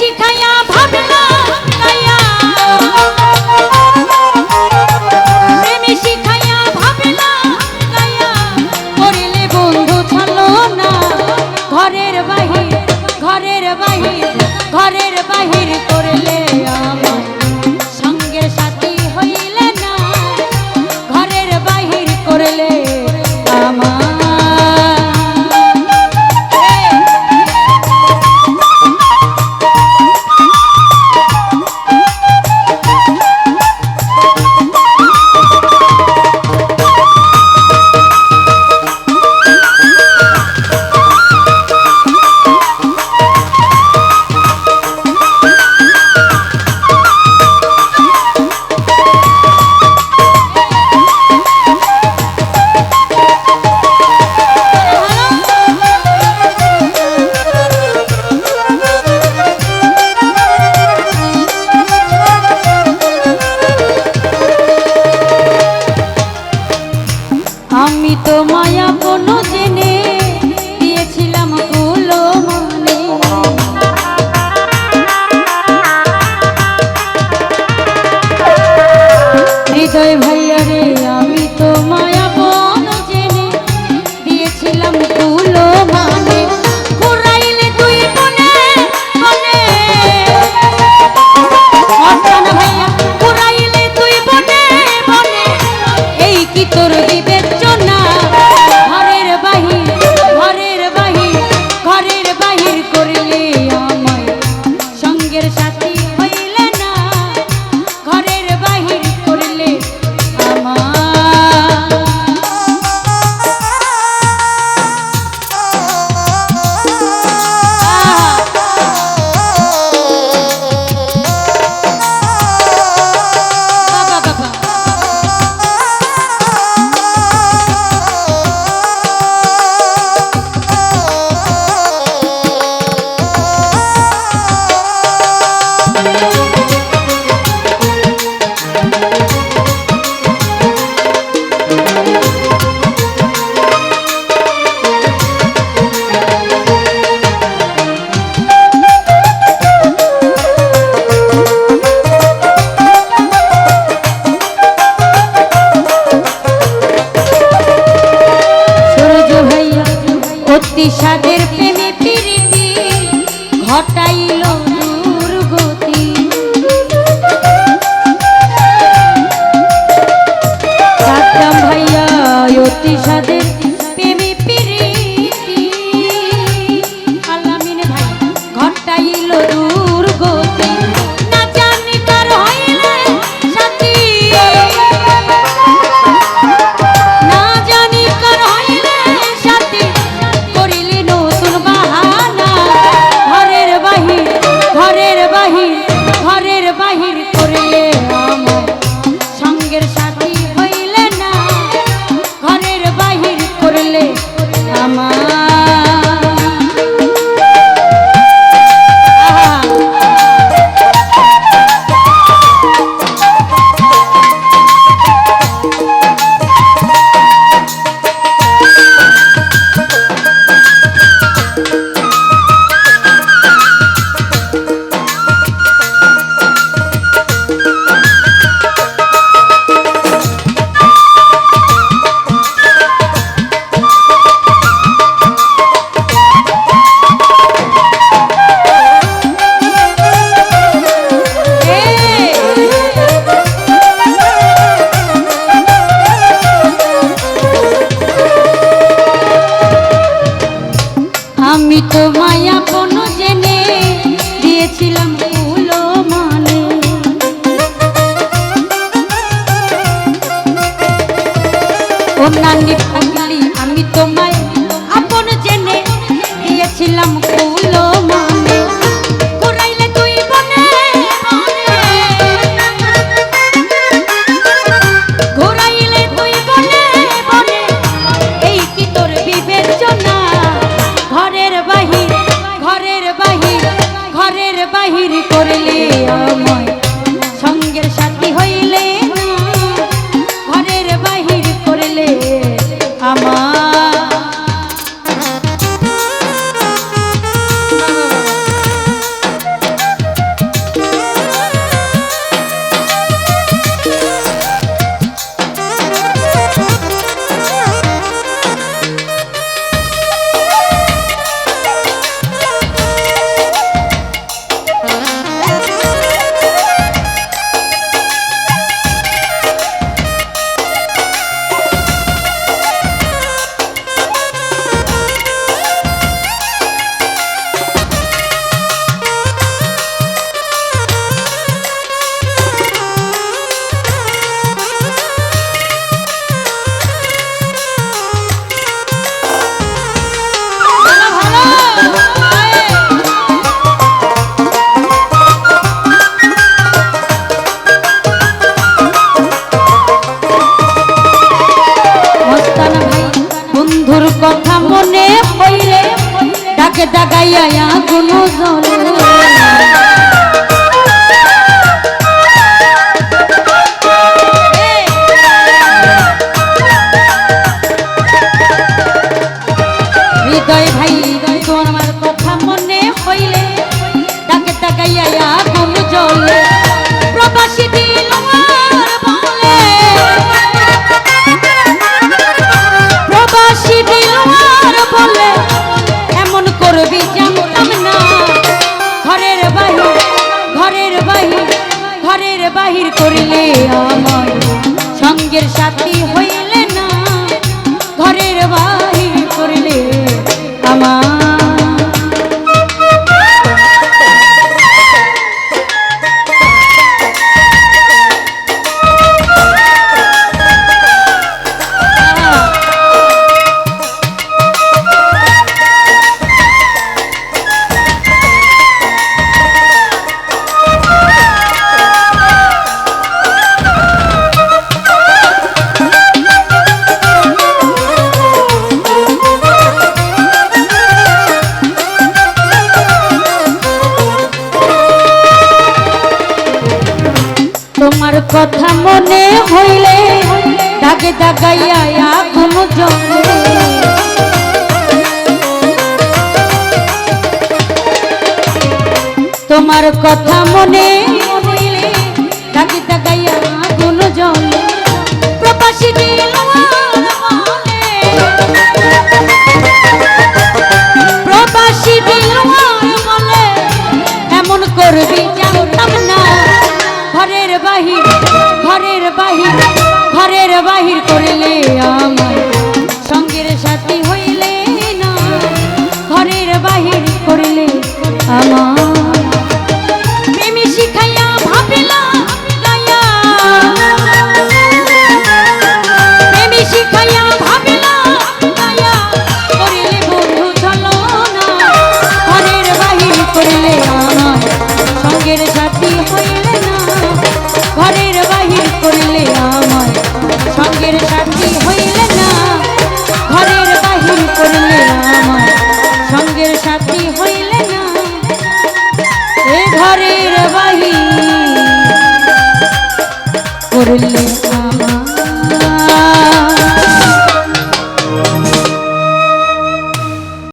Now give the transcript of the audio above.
শিখাইয়া ঘরের ফাগলি আমি তোমায় আপন জেনে দিয়েছিলাম। কোনো জলে ঘরের বাহির করলে আমার। সঙ্গের সাথী হইলে না ঘরের বাহির করলে আমার। কথা মনে হইলে দাগে দাগাইয়া আগুন জঙ্গল তোমার কথা মনে